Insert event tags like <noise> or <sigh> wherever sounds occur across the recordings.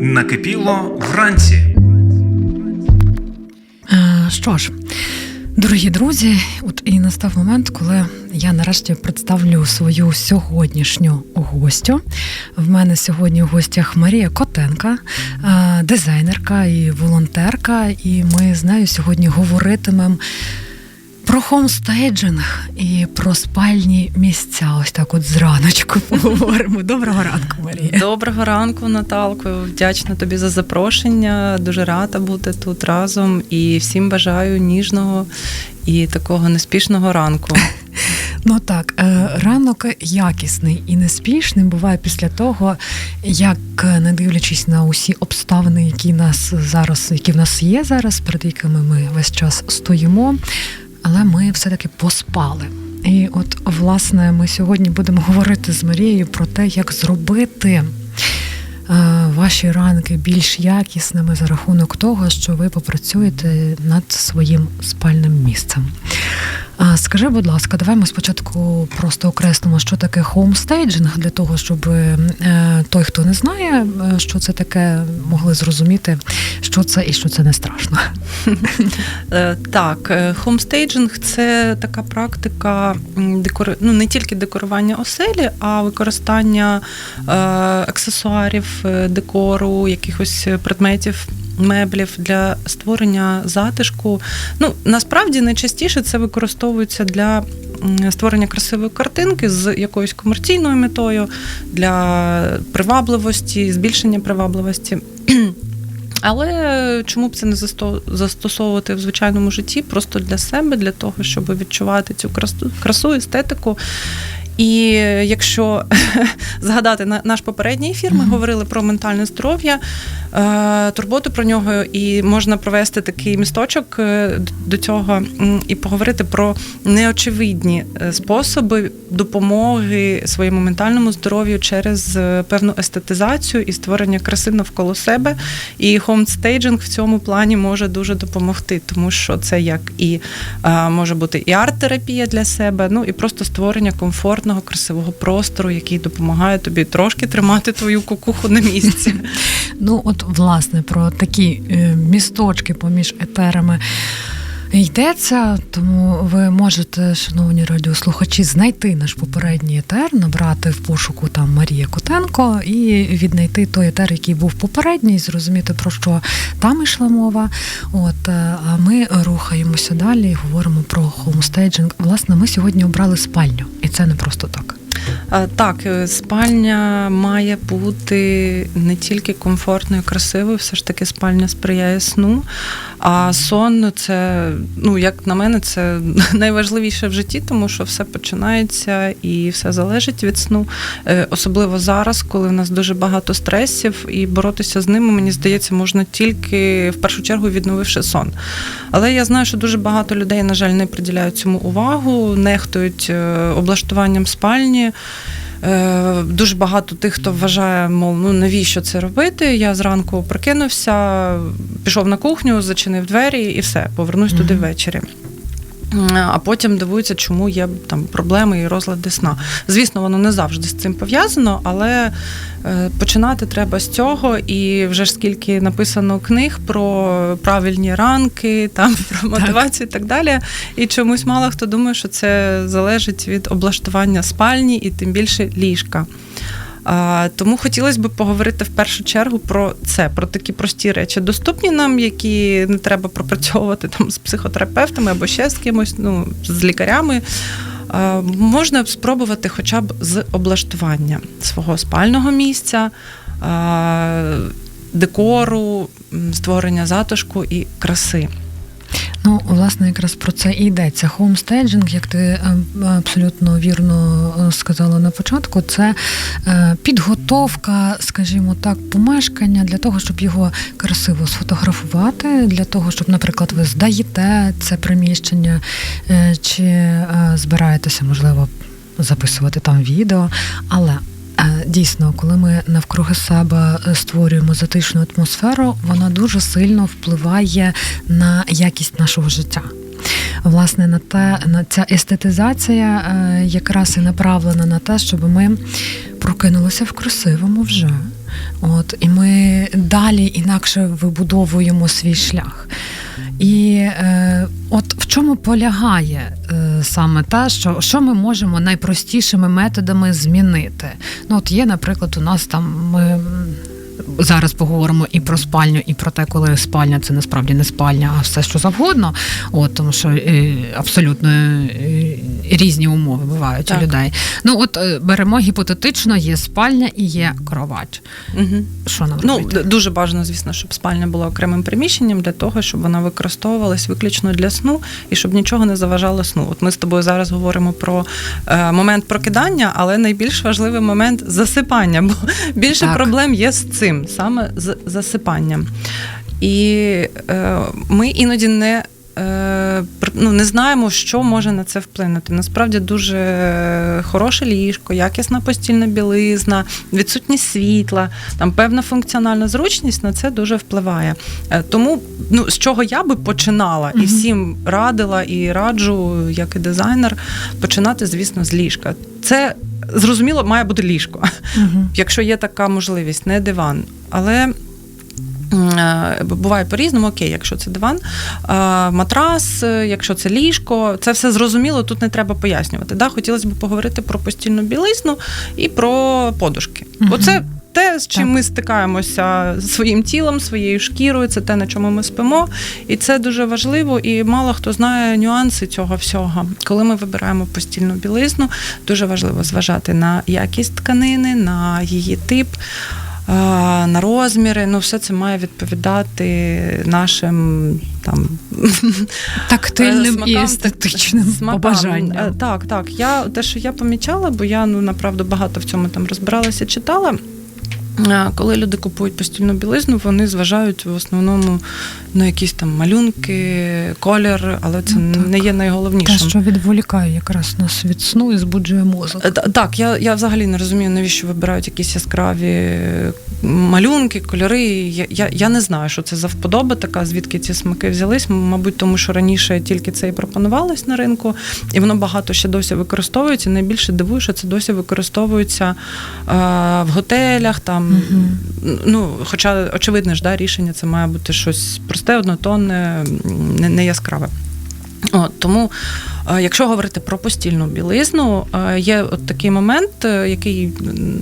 Накипіло вранці. Е, Що ж, дорогі друзі, от і настав момент, коли я нарешті представлю свою сьогоднішню гостю. В мене сьогодні в гостях Марія Котенка, е, дизайнерка і волонтерка. І ми з нею сьогодні говоритимемо. Про хомстейджинг і про спальні місця. Ось так, от зраночку <laughs> поговоримо. Доброго ранку, Марія. Доброго ранку, Наталко. Вдячна тобі за запрошення. Дуже рада бути тут разом і всім бажаю ніжного і такого неспішного ранку. <laughs> Ну так, е, ранок якісний і неспішний буває після того, як е, не дивлячись на усі обставини, які нас зараз, які в нас є зараз, перед якими ми весь час стоїмо, але ми все-таки поспали. І от, власне, ми сьогодні будемо говорити з Марією про те, як зробити е, ваші ранки більш якісними за рахунок того, що ви попрацюєте над своїм спальним місцем. А скажи, будь ласка, давай ми спочатку просто окреслимо, що таке хоумстейджинг, для того, щоб е, той, хто не знає, е, що це таке, могли зрозуміти, що це і що це не страшно. Е, Так, хомстейджинг це така практика декор... ну, не тільки декорування оселі, а використання аксесуарів, декору, якихось предметів. Меблів для створення затишку. Ну насправді найчастіше це використовується для створення красивої картинки з якоюсь комерційною метою для привабливості, збільшення привабливості. <clears throat> Але чому б це не застосовувати в звичайному житті просто для себе, для того, щоб відчувати цю красу, красу естетику. І якщо <laughs> згадати на- наш попередній ефір, ми говорили про ментальне здоров'я, е, турботу про нього, і можна провести такий місточок е, до цього і поговорити про неочевидні е, способи допомоги своєму ментальному здоров'ю через е, певну естетизацію і створення краси навколо себе. І хомстейджинг в цьому плані може дуже допомогти, тому що це як і е, може бути і арт-терапія для себе, ну і просто створення комфортного, красивого простору, який допомагає тобі трошки тримати твою кукуху на місці. <laughs> Ну, от, власне, про такі е, місточки поміж етерами. Йдеться, тому ви можете, шановні радіослухачі, знайти наш попередній етер, набрати в пошуку там Марія Котенко і віднайти той етер, який був попередній, зрозуміти про що там йшла мова. От е, а ми рухаємося далі говоримо про хоумстейджинг. Власне, ми сьогодні обрали спальню, і це не просто так. А, Так, е, спальня має бути не тільки комфортною, красивою, все ж таки спальня сприяє сну. А сон це, ну як на мене, це <laughs> найважливіше в житті, тому що все починається і все залежить від сну. Е, Особливо зараз, коли в нас дуже багато стресів, і боротися з ними, мені здається, можна тільки в першу чергу відновивши сон. Але я знаю, що дуже багато людей, на жаль, не приділяють цьому увагу, нехтують е, облаштуванням спальні. Е, Дуже багато тих, хто вважає, мов, ну навіщо це робити? Я зранку прокинувся, пішов на кухню, зачинив двері і все, повернусь Мгм. туди ввечері. А потім дивуються, чому є там проблеми і розлади сна. Звісно, воно не завжди з цим пов'язано, але е, починати треба з цього. І вже ж скільки написано книг про правильні ранки, там <laughs> про мотивацію і так далі. І чомусь мало хто думає, що це залежить від облаштування спальні і тим більше ліжка. Тому хотілося б поговорити в першу чергу про це, про такі прості речі, доступні нам, які не треба пропрацьовувати там з психотерапевтами або ще з кимось, ну з лікарями. Можна спробувати хоча б з облаштування свого спального місця, декору, створення затишку і краси. Ну, власне, якраз про це і йдеться. Хоумстейджинг, як ти е, абсолютно вірно е, сказала на початку, це е, підготовка, скажімо так, помешкання для того, щоб його красиво сфотографувати, для того, щоб, наприклад, ви здаєте це приміщення, чи збираєтеся, можливо, записувати там відео. Але Дійсно, коли ми навкруги себе е, створюємо затишну атмосферу, вона дуже сильно впливає на якість нашого життя. Власне, на те, на ця естетизація е, якраз і направлена на те, щоб ми прокинулися в красивому вже. От, і ми далі інакше вибудовуємо свій шлях. І е, от в чому полягає е, саме те, що, що ми можемо найпростішими методами змінити? Ну, от є, наприклад, у нас там ми. Зараз поговоримо і про спальню, і про те, коли спальня це насправді не спальня, а все що завгодно. От тому що е, абсолютно е, різні умови бувають Так. у людей. Ну от е, беремо гіпотетично, є спальня і є кровать. Угу. Що нам Ну, робити? дуже бажано, звісно, щоб спальня була окремим приміщенням для того, щоб вона використовувалась виключно для сну і щоб нічого не заважало сну. От ми з тобою зараз говоримо про е, момент прокидання, але найбільш важливий момент засипання, бо більше Так. проблем є з цим, саме з засипанням. І е, ми іноді не. е, Ну, не знаємо, що може на це вплинути. Насправді дуже хороше ліжко, якісна постільна білизна, відсутність світла, там певна функціональна зручність на це дуже впливає. Е, Тому ну, з чого я би починала і всім радила і раджу, як і дизайнер, починати, звісно, з ліжка. Це зрозуміло, має бути ліжко Угу. <laughs> якщо є така можливість, не диван. Але е, буває по-різному, окей, якщо це диван, е, матрас, е, якщо це ліжко, це все зрозуміло, тут не треба пояснювати. Да? Хотілося б поговорити про постільну білизну і про подушки. Мгм. Оце те, з чим Так. ми стикаємося своїм тілом, своєю шкірою, це те, на чому ми спимо. І це дуже важливо, і мало хто знає нюанси цього всього. Коли ми вибираємо постільну білизну, дуже важливо зважати на якість тканини, на її тип. На розміри, ну все це має відповідати нашим там <laughs> Тактильним Е, і естетичним смакам. побажанням. Е, Так, так. Я те, що я помічала, бо я ну направду багато в цьому там розбиралася, читала. Коли люди купують постільну білизну, вони зважають в основному на якісь там малюнки, колір, але це Ну, так. не є Те, що відволікає якраз нас від сну і збуджує мозок. Е, Так, я, я взагалі не розумію, навіщо вибирають якісь яскраві малюнки, кольори. Я, я, я не знаю, що це за вподоба така, звідки ці смаки взялись. Мабуть, тому що раніше тільки це і пропонувалось на ринку, і воно багато ще досі використовується. Найбільше дивую, що це досі використовується е, в готелях. Там, Мгм. ну, хоча, очевидно ж, да, рішення це має бути щось просте, однотонне, не, не яскраве. От, тому, е, якщо говорити про постільну білизну, е, є от такий момент, е, який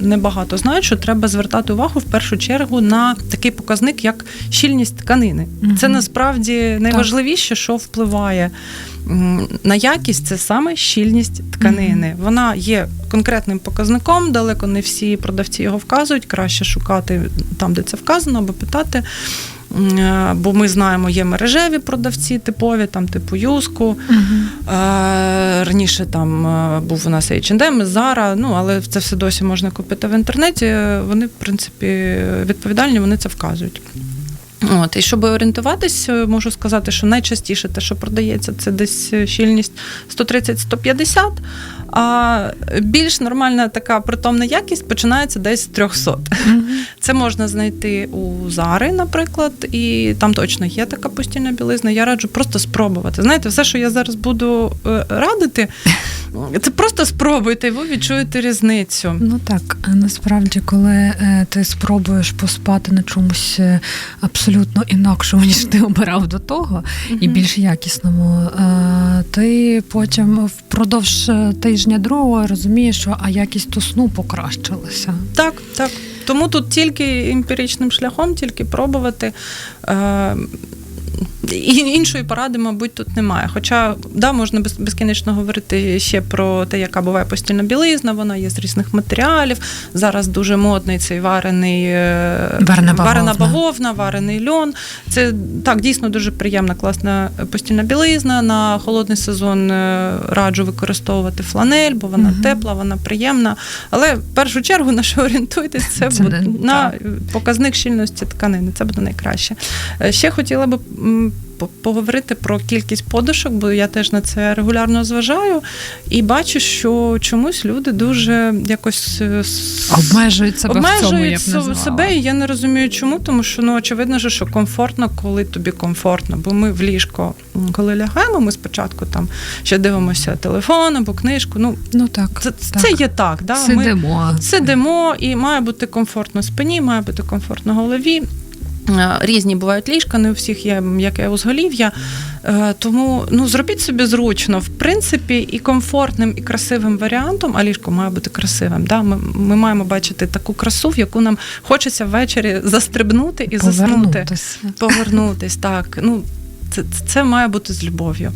небагато знають, що треба звертати увагу в першу чергу на такий показник, як щільність тканини. Мгм. Це насправді найважливіше, що впливає на якість, це саме щільність тканини. Вона є конкретним показником, далеко не всі продавці його вказують. Краще шукати там, де це вказано, або питати. Е, Бо ми знаємо, є мережеві продавці типові, там типу Юску. Е, Раніше там е, був у нас H&M, Zara, ну але це все досі можна купити в інтернеті. Вони, в принципі, відповідальні, вони це вказують. От, і щоб орієнтуватись, е, можу сказати, що найчастіше те, що продається, це десь е, щільність 130-150, а більш нормальна така притомна якість починається десь з 300. Мгм. Це можна знайти у Зари, наприклад, і там точно є така постільна білизна. Я раджу просто спробувати. Знаєте, все, що я зараз буду е, радити, це просто спробуйте, і ви відчуєте різницю. Ну так, насправді, коли е, ти спробуєш поспати на чомусь е, абсолютно інакшому, <laughs> ніж ти обирав до того, і більш якісному, е, ти потім впродовж тижня другого розумієш, що а якість то сну покращилася. Так, так. Тому тут тільки емпіричним шляхом, тільки пробувати. Іншої поради, мабуть, тут немає. Хоча да, можна безкінечно говорити ще про те, яка буває постільна білизна, вона є з різних матеріалів. Зараз дуже модний цей варений е, Варена бавовна. варена бавовна, варений льон. Це так дійсно дуже приємна, класна постільна білизна. На холодний сезон е, раджу використовувати фланель, бо вона Мгм. тепла, вона приємна. Але в першу чергу на що орієнтуйтесь, це, Це буде на так. показник щільності тканини. Це буде найкраще. Е, Ще хотіла би поговорити про кількість подушок, бо я теж на це регулярно зважаю, і бачу, що чомусь люди дуже якось е, Обмежують себе в цьому, я б себе, і я не розумію, чому, тому що ну очевидно, що комфортно, коли тобі комфортно. Бо ми в ліжко, коли лягаємо, ми спочатку там ще дивимося телефон або книжку. Ну Ну так, це, так. це є так. Да? Ми Сидимо. сидимо, і має бути комфортно спині, має бути комфортно голові. Е, Різні бувають ліжка, не у всіх є м'яке узголів'я. Е, Тому ну, зробіть собі зручно, в принципі, і комфортним, і красивим варіантом, а ліжко має бути красивим. Да? Ми, ми маємо бачити таку красу, в яку нам хочеться ввечері застрибнути і заснути. Повернутися. Повернутись, так. Ну, це- це має бути з любов'ю.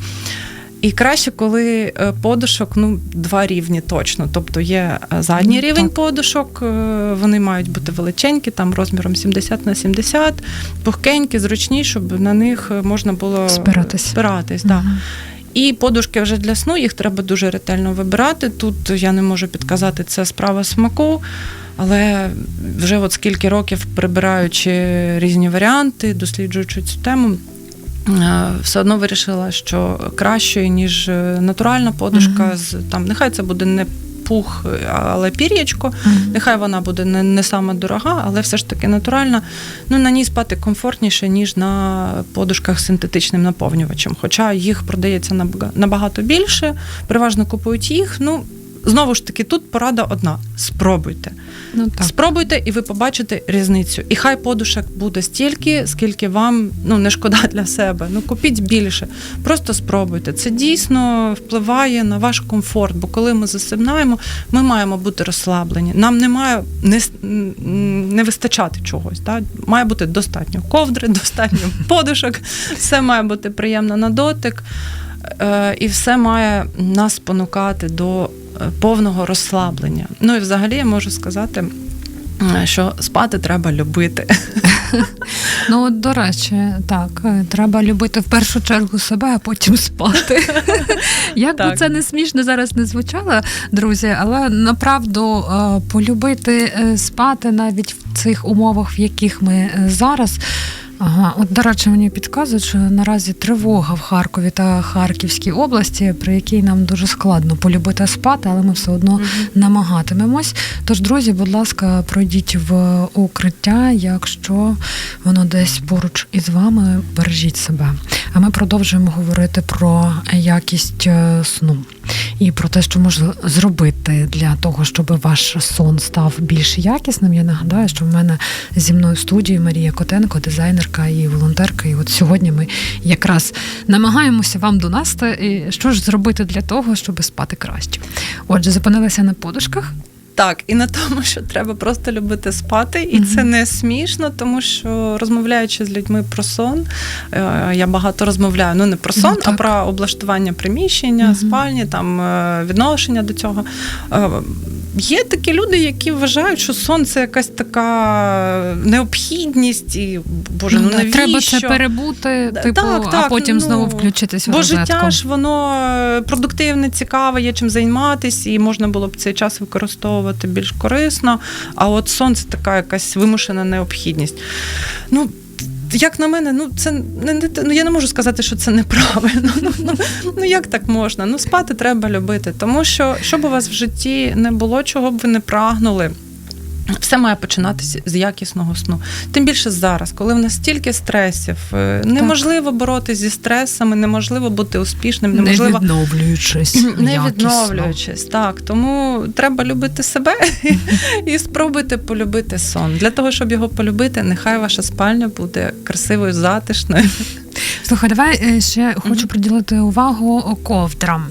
І краще, коли е, подушок ну, два рівні точно. Тобто є е, задній рівень подушок, е, вони мають бути величенькі, там розміром 70 на 70, пухкенькі, зручні, щоб на них можна було Спиратись. спиратись да. Мгм. І подушки вже для сну, їх треба дуже ретельно вибирати. Тут я не можу підказати, це справа смаку. Але вже от скільки років прибираючи різні варіанти, досліджуючи цю тему, все одно вирішила, що кращою, ніж е, натуральна подушка, Мгм. з там нехай це буде не пух, але пір'ячко. Мгм. Нехай вона буде не, не сама дорога, але все ж таки натуральна. Ну на ній спати комфортніше, ніж на подушках з синтетичним наповнювачем. Хоча їх продається набага- набагато більше, переважно купують їх. Ну знову ж таки, тут порада одна: спробуйте. Ну так. Спробуйте, і ви побачите різницю. І хай подушок буде стільки, скільки вам ну не шкода для себе. Ну купіть більше. Просто спробуйте. Це дійсно впливає на ваш комфорт. Бо коли ми засинаємо, ми маємо бути розслаблені. Нам не має не, не вистачати чогось. Да? Має бути достатньо ковдри, <laughs> достатньо подушок, все має бути приємно на дотик. Е, І все має нас спонукати до повного розслаблення. Ну і взагалі я можу сказати, е, що спати треба любити. <laughs> Ну, до речі, так, е, треба любити в першу чергу себе, а потім спати. <laughs> Як би це не смішно зараз не звучало, друзі, але направду е, полюбити спати навіть в цих умовах, в яких ми зараз. Ага, от, до речі, мені підказують, що наразі тривога в Харкові та Харківській області, при якій нам дуже складно полюбити спати, але ми все одно намагатимемось. Тож, друзі, будь ласка, пройдіть в укриття, якщо воно десь поруч із вами, бережіть себе. А ми продовжуємо говорити про якість е, сну і про те, що можна зробити для того, щоб ваш сон став більш якісним. Я нагадаю, що в мене зі мною в студії Марія Котенко, дизайнерка і волонтерка. І от сьогодні ми якраз намагаємося вам донести, що ж зробити для того, щоб спати краще. Отже, зупинилися на подушках. Так, і на тому, що треба просто любити спати, і це не смішно, тому що розмовляючи з людьми про сон, е, я багато розмовляю. Ну не про сон, Ну, а так. про облаштування приміщення, Мгм. спальні, там е, відношення до цього. Е, Є такі люди, які вважають, що сон це якась така необхідність, і боже, ну, навіщо? треба це перебути, типу, так, а потім ну, знову включитись в Бо розетку. життя ж воно продуктивне, цікаве, є чим займатися, і можна було б цей час використовувати більш корисно. А от сонце така якась вимушена необхідність. Ну, як на мене, ну це не, не ну я не можу сказати, що це неправильно. Ну, ну, ну як так можна? Ну спати треба любити, тому що щоб у вас в житті не було, чого б ви не прагнули. Все має починатися з якісного сну. Тим більше зараз, коли в нас стільки стресів, е, неможливо боротися зі стресами, неможливо бути успішним, не відновлюючись. <clears throat> не якісно. відновлюючись. Так, тому треба любити себе <laughs> і спробуйте полюбити сон. Для того, щоб його полюбити, нехай ваша спальня буде красивою, затишною. Слухай, давай е, ще хочу Мгм. приділити увагу ковдрам.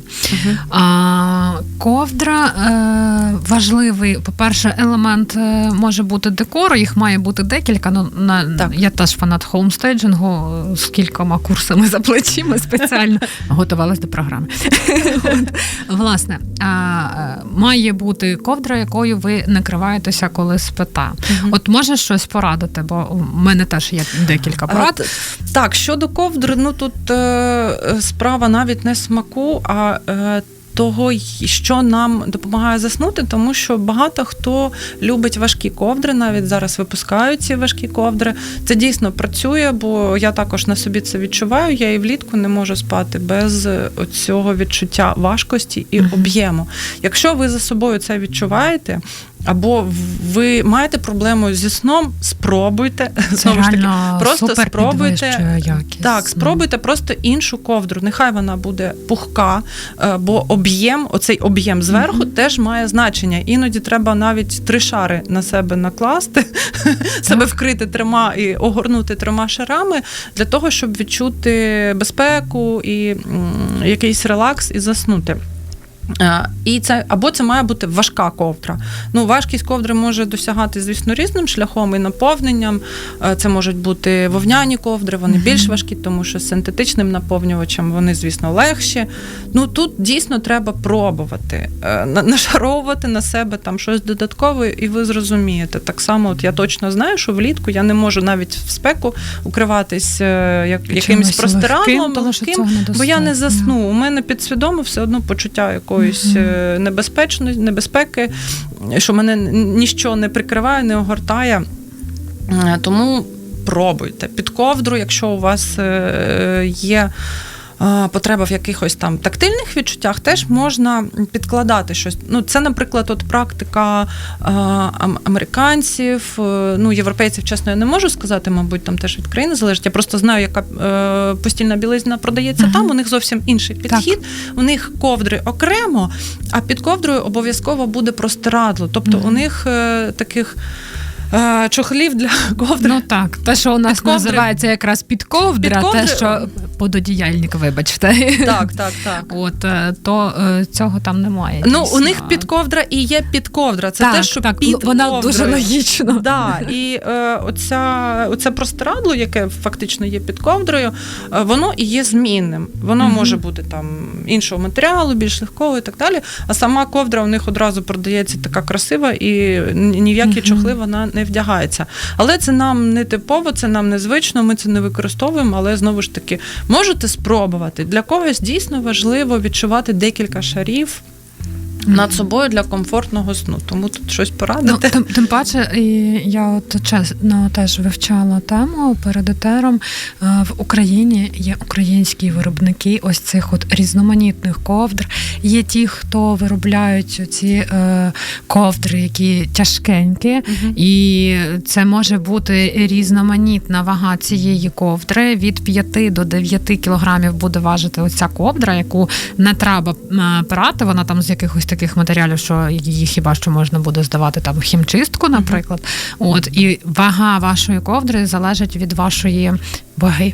А, ковдра е, важливий, по-перше, елемент е, може бути декору, їх має бути декілька. Ну, на, Так. Я теж фанат хоумстейджингу е, з кількома курсами за плечима спеціально <laughs> готувалась до програми. <laughs> Власне, а, має бути ковдра, якою ви накриваєтеся, коли спите. От можеш щось порадити, бо у мене теж є декілька порад. Так, щодо ковдр, ну тут е, справа навіть не смаку, а е, того, що нам допомагає заснути, тому що багато хто любить важкі ковдри, навіть зараз випускають ці важкі ковдри. Це дійсно працює, бо я також на собі це відчуваю. Я і влітку не можу спати без цього відчуття важкості і об'єму. Якщо ви за собою це відчуваєте, або ви маєте проблему зі сном, спробуйте Це <laughs> знову ж таки. просто спробуйте- якість. Так, спробуйте просто іншу ковдру. Нехай вона буде пухка, е, бо об'єм, оцей об'єм зверху Мгм. теж має значення. Іноді треба навіть три шари на себе накласти, <laughs> себе вкрити трьома і огорнути трьома шарами для того, щоб відчути безпеку і м, якийсь релакс і заснути. Е, І це або це має бути важка ковдра. Ну, важкість ковдри може досягати, звісно, різним шляхом і наповненням. Е, Це можуть бути вовняні ковдри, вони більш важкі, тому що з синтетичним наповнювачем вони, звісно, легші. Ну тут дійсно треба пробувати, е, <laughs> нашаровувати на себе там щось додаткове, і ви зрозумієте. Так само, от я точно знаю, що влітку я не можу навіть в спеку укриватись як, якимось Чимось простирадлом, легким, легким, бо я не засну. У мене підсвідомо все одно почуття якоїсь е, небезпечної небезпеки, що мене нічого ніщо не прикриває, не огортає. Е, Тому пробуйте під ковдру, якщо у вас е, є. Е, Потреба в якихось там тактильних відчуттях теж можна підкладати щось. Ну, це, наприклад, от практика е, американців, е, ну, європейців, чесно, я не можу сказати, мабуть, там теж від країни залежить. Я просто знаю, яка постільна білизна продається Мгм. там. У них зовсім інший підхід. У них ковдри окремо, а під ковдрою обов'язково буде простирадло. Тобто Мгм. у них таких е, чохлів для <laughs> ковдри. Ну так, те, що у нас Під ковдри- називається якраз підковдра, Під ковдри- те, що пододіяльник, вибачте. Так, так, так. От е, то е, цього там немає. Ну, у дійсно. них підковдра і є підковдра. Це так, те, що так, під вона ковдрою. дуже логічно. Да, і е, оця, оце простирадло, яке фактично є під ковдрою, е, воно і є змінним. Воно може бути там іншого матеріалу, більш легкого і так далі. А сама ковдра у них одразу продається така красива, і ні в які чохли вона не вдягається. Але це нам не типово, це нам незвично, ми це не використовуємо. Але знову ж таки, можете спробувати. Для когось дійсно важливо відчувати декілька шарів. Над собою для комфортного сну, тому тут щось Ну, порадити. тим, тим паче, і я от чесно теж вивчала тему перед етером. Е, В Україні є українські виробники ось цих от різноманітних ковдр. Є ті, хто виробляють ці е, ковдри, які тяжкенькі, Мгм. і це може бути різноманітна вага цієї ковдри. Від 5 до 9 кілограмів буде важити оця ковдра, яку не треба е, прати. Вона там з якихось таких матеріалів, що її хіба що можна буде здавати там хімчистку, наприклад. От і вага вашої ковдри залежить від вашої ваги.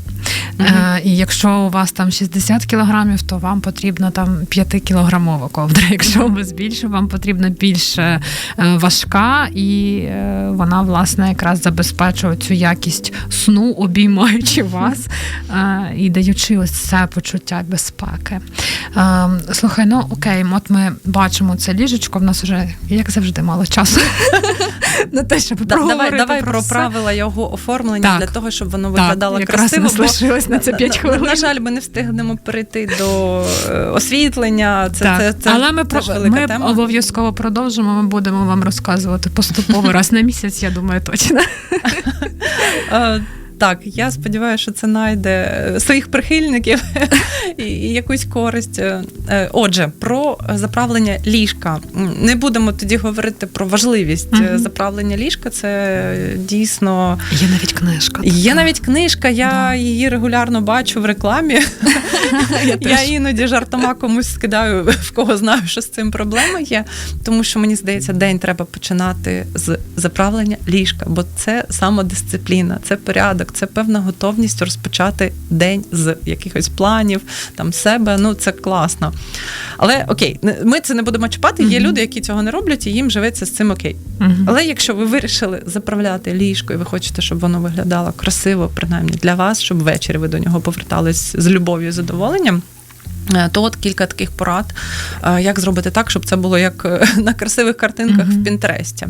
Мгм. Е, і якщо у вас там 60 кілограмів, то вам потрібна там 5-кілограмова ковдра. <laughs> Якщо у вас більше, вам потрібна більш е, важка, і е, вона власне якраз забезпечує цю якість сну, обіймаючи вас е, і даючи ось це почуття безпеки. Е, слухай, ну окей, от ми бачимо це ліжечко. В нас вже як завжди мало часу <laughs> на те, щоб проговорити давай про, правила його оформлення для того, щоб воно виглядало красиво. лишилось на це п'ять хвилин. На, жаль, ми не встигнемо перейти до е, освітлення. Це, так, це, це, але ми, про- ми тема. обов'язково продовжимо. Ми будемо вам розказувати поступово раз на місяць. Я думаю, точно. <laughs> Так, я сподіваюся, що це знайде е, своїх прихильників <laughs> і, якусь користь. Е, е, Отже, про заправлення ліжка. Не будемо тоді говорити про важливість Мгм. заправлення ліжка. Це дійсно Є навіть книжка. Є навіть книжка, я Да. її регулярно бачу в рекламі. <laughs> я, Я іноді жартома комусь скидаю, в кого знаю, що з цим проблема є. Тому що мені здається, день треба починати з заправлення ліжка, бо це самодисципліна, це порядок, це певна готовність розпочати день з якихось планів, там себе. Ну це класно. Але окей, ми це не будемо чіпати. Є люди, які цього не роблять, і їм живеться з цим окей. Але якщо ви вирішили заправляти ліжко, і ви хочете, щоб воно виглядало красиво, принаймні для вас, щоб ввечері ви до нього повертались з любов'ю і задоволенням. е, То от кілька таких порад, е, як зробити так, щоб це було як е, <laughs> на красивих картинках Мгм. в Пінтересті.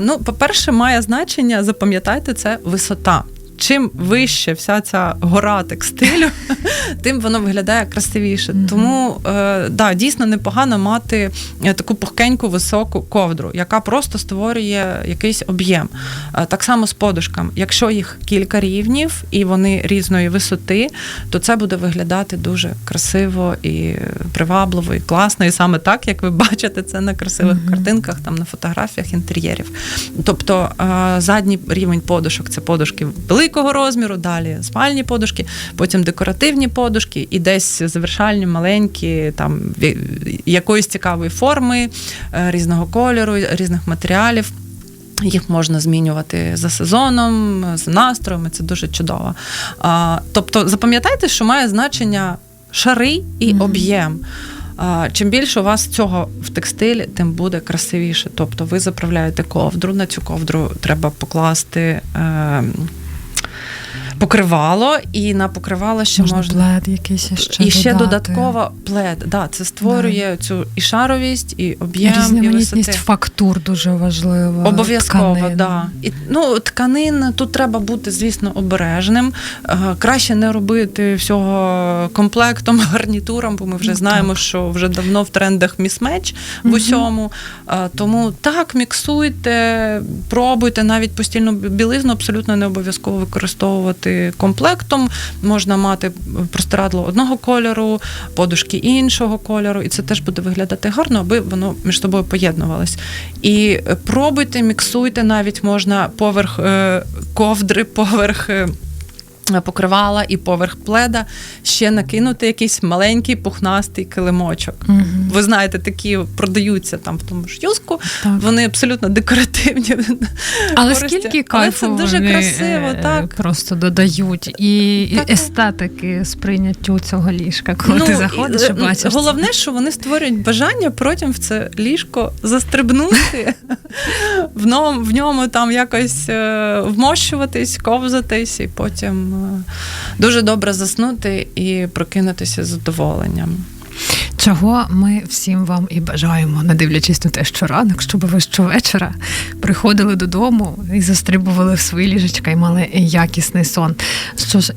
Ну, по-перше, має значення, запам'ятайте, це висота. Чим вище вся ця гора текстилю, <laughs> тим воно виглядає красивіше. Тому е, да, дійсно непогано мати е, таку пухкеньку високу ковдру, яка просто створює якийсь об'єм. Е, Так само з подушками. Якщо їх кілька рівнів і вони різної висоти, то це буде виглядати дуже красиво і привабливо, і класно. І саме так, як ви бачите, це на красивих Мгм. картинках, там на фотографіях інтер'єрів. Тобто е, задній рівень подушок це подушки великого розміру, далі спальні подушки, потім декоративні подушки, і десь завершальні маленькі, там якоїсь цікавої форми, е, різного кольору, різних матеріалів. Їх можна змінювати за сезоном, з настроєм, і це дуже чудово. А, тобто, запам'ятайте, що має значення шари і Мгм. об'єм. А, Чим більше у вас цього в текстилі, тим буде красивіше. Тобто ви заправляєте ковдру, на цю ковдру треба покласти е, покривало, і на покривало ще можна, можна. плед якийсь ще і ще додати. додатково плед. Да, це створює цю і шаровість, і об'єм, і Різноманітність висоти. фактур дуже важлива. Обов'язково, тканин. да. І, ну, тканин тут треба бути, звісно, обережним. Е, Краще не робити всього комплектом, <laughs> гарнітуром, бо ми вже Ну, знаємо, так. що вже давно в трендах місмеч в усьому. Е, Тому так, міксуйте, пробуйте навіть постільну білизну, абсолютно не обов'язково використовувати комплектом. Можна мати простирадло одного кольору, подушки іншого кольору, і це теж буде виглядати гарно, аби воно між собою поєднувалось. І е, пробуйте, міксуйте, навіть можна поверх е, ковдри, поверх. Покривала і поверх пледа ще накинути якийсь маленький пухнастий килимочок. Мгм. Ви знаєте, такі продаються там в тому ж юску. Так. Вони абсолютно декоративні. Але користі. скільки Але це дуже вони, красиво, е, так. просто додають і, і естетики сприйняттю цього ліжка, коли ти заходиш і е, бачиш. це. Головне, що вони створюють бажання потім в це ліжко застрибнути, <laughs> в ньому, в ньому там якось е, вмощуватись, ковзатись, і потім дуже добре заснути і прокинутися з задоволенням. Чого ми всім вам і бажаємо, не дивлячись на те, що ранок, щоб ви щовечора приходили додому і застрибували в свої ліжечка і мали якісний сон. Що ж.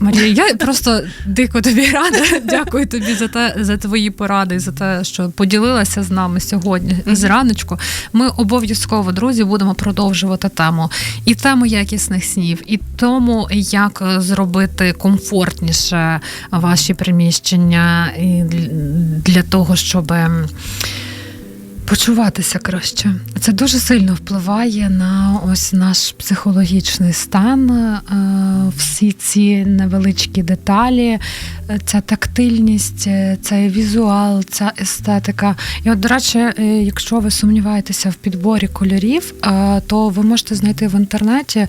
Марія, я просто дико тобі рада. <laughs> Дякую тобі за те, за твої поради, за те, що поділилася з нами сьогодні Мгм. зраночку. Ми обов'язково, друзі, будемо продовжувати тему і тему якісних снів, і тому, як е, зробити комфортніше ваші приміщення для того, щоб. Почуватися краще. Це дуже сильно впливає на ось наш психологічний стан, е, всі ці невеличкі деталі, е, ця тактильність, е, цей візуал, ця естетика. І от, до речі, якщо ви сумніваєтеся в підборі кольорів, то ви можете знайти в інтернеті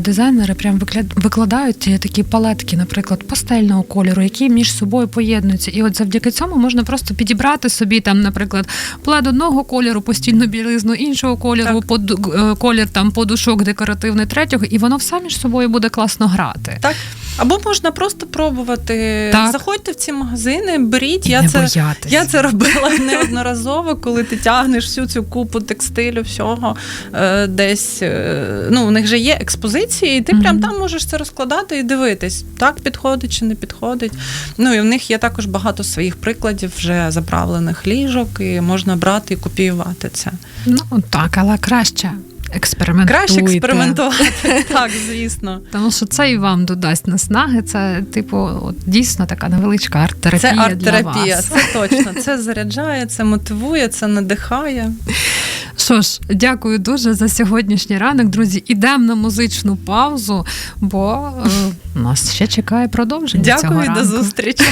дизайнери прям викладають такі палетки, наприклад, пастельного кольору, які між собою поєднуються. І от завдяки цьому можна просто підібрати собі там, наприклад, плед одного кольору, постільну білизну іншого кольору, под, е, колір там подушок декоративний третього, і воно все між собою буде класно грати. Так. Або можна просто пробувати. Так. Заходьте в ці магазини, беріть. І я не це. Я це робила <laughs> неодноразово, коли ти тягнеш всю цю купу текстилю, всього е, десь. е, ну, у них же є експозиції, і ти Мгм. прям там можеш це розкладати і дивитись, так підходить чи не підходить. Ну і в них є також багато своїх прикладів вже заправлених ліжок, і можна брати і копіювати це. Ну так, але краще експериментуйте. Краще експериментувати, <laughs> так, звісно. Тому що це і вам додасть наснаги. Це, типу, от, дійсно така невеличка арт-терапія. Це арт-терапія, це точно. <laughs> Це заряджає, це мотивує, це надихає. Що ж, дякую дуже за сьогоднішній ранок. Друзі, ідемо на музичну паузу, бо е, нас ще чекає продовження. цього Дякую, ранку. до зустрічі.